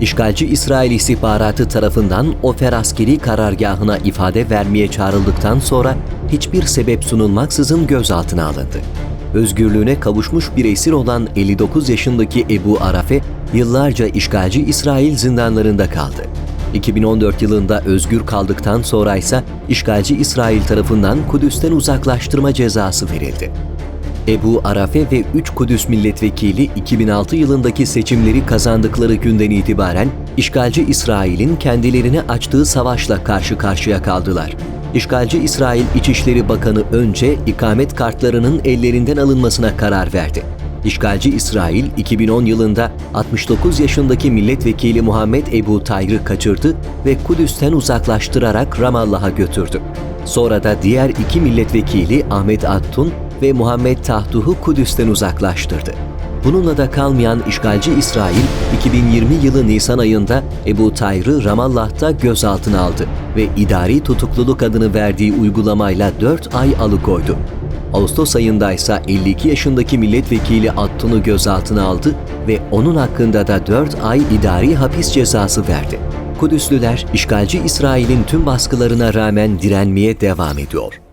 işgalci İsrail istihbaratı tarafından Ofer askeri karargahına ifade vermeye çağrıldıktan sonra hiçbir sebep sunulmaksızın gözaltına alındı. Özgürlüğüne kavuşmuş bir esir olan 59 yaşındaki Ebu Arafe yıllarca işgalci İsrail zindanlarında kaldı. 2014 yılında özgür kaldıktan sonra ise işgalci İsrail tarafından Kudüs'ten uzaklaştırma cezası verildi. Ebu Arafe ve 3 Kudüs milletvekili 2006 yılındaki seçimleri kazandıkları günden itibaren işgalci İsrail'in kendilerine açtığı savaşla karşı karşıya kaldılar. İşgalci İsrail İçişleri Bakanı önce ikamet kartlarının ellerinden alınmasına karar verdi. İşgalci İsrail 2010 yılında 69 yaşındaki milletvekili Muhammed Ebu Tayr'ı kaçırdı ve Kudüs'ten uzaklaştırarak Ramallah'a götürdü. Sonra da diğer iki milletvekili Ahmet Attun ve Muhammed Tahtuh'u Kudüs'ten uzaklaştırdı. Bununla da kalmayan işgalci İsrail 2020 yılı Nisan ayında Ebu Tayr'ı Ramallah'ta gözaltına aldı ve idari tutukluluk adını verdiği uygulamayla 4 ay alıkoydu. Ağustos ayında ise 52 yaşındaki milletvekili Attun'u gözaltına aldı ve onun hakkında da 4 ay idari hapis cezası verdi. Kudüslüler işgalci İsrail'in tüm baskılarına rağmen direnmeye devam ediyor.